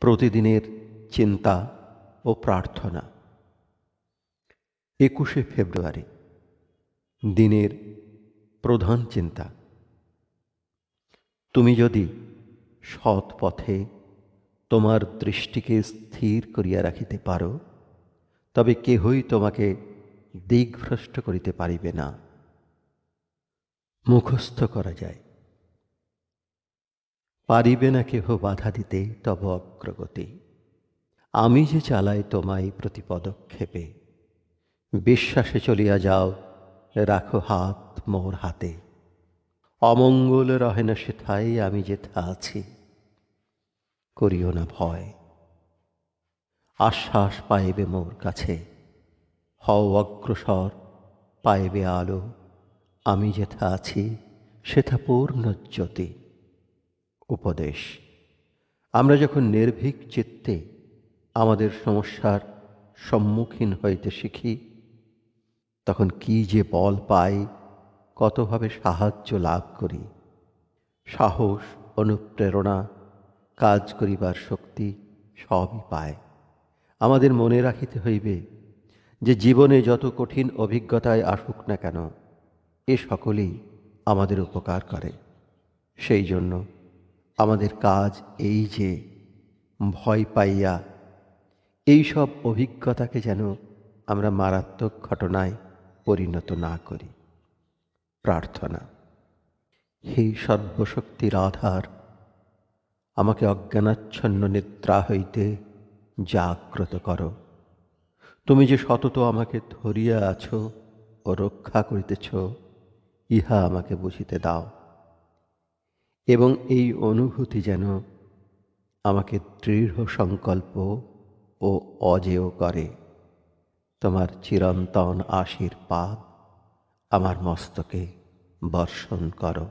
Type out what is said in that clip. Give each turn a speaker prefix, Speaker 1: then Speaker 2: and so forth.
Speaker 1: প্রতিদিনের চিন্তা ও প্রার্থনা। একুশে ফেব্রুয়ারি, দিনের প্রধান চিন্তা। তুমি যদি সৎ পথে তোমার দৃষ্টিকে স্থির করিয়া রাখিতে পারো, তবে কেহই তোমাকে দিগ্ভ্রষ্ট করিতে পারিবে না। মুখস্থ করা যায়। পারিবে না কেহ বাধা দিতে, তব অগ্রগতি। আমি যে চালাই, তোমায় প্রতি পদক্ষেপে বিশ্বাসে চলিয়া যাও, রাখো হাত মোর হাতে। অমঙ্গল রহে না সেথাই আমি যেথা আছি। করিও না ভয়। আশ্বাস পাইবে মোর কাছে। হও অগ্রসর, পাইবে আলো। আমি যেথা আছি, সেথা পূর্ণ জ্যোতি উপদেশ। আমরা যখন নির্ভীক চিত্তে আমাদের সমস্যার সম্মুখীন হইতে শিখি, তখন কি যে বল পাই, কতভাবে সাহায্য লাভ করি, সাহস, অনুপ্রেরণা, কাজ করিবার শক্তি সবই পায়। আমাদের মনে রাখিতে হইবে যে জীবনে যত কঠিন অভিজ্ঞতায় আসুক না কেন, এ সকলেই আমাদের উপকার করে। সেই জন্য আমাদের কাজ এই যে ভয় পাইয়া, এই সব অভিজ্ঞতাকে যেন আমরা মারাত্মক ঘটনায় পরিণত না করি। প্রার্থনা, হে সর্বশক্তির আধার আমাকে অজ্ঞানাচ্ছন্ন নিদ্রা হইতে জাগ্রত করো। তুমি যে সতত আমাকে ধরিয়া আছো ও রক্ষা করিতেছ, ইহা আমাকে বুঝিতে দাও। এবং এই অনুভূতি যেন আমাকে দৃঢ় সংকল্প ও অজেয় করে। তোমার চিরন্তন আশীর্বাদ আমার মস্তকে বর্ষণ করো।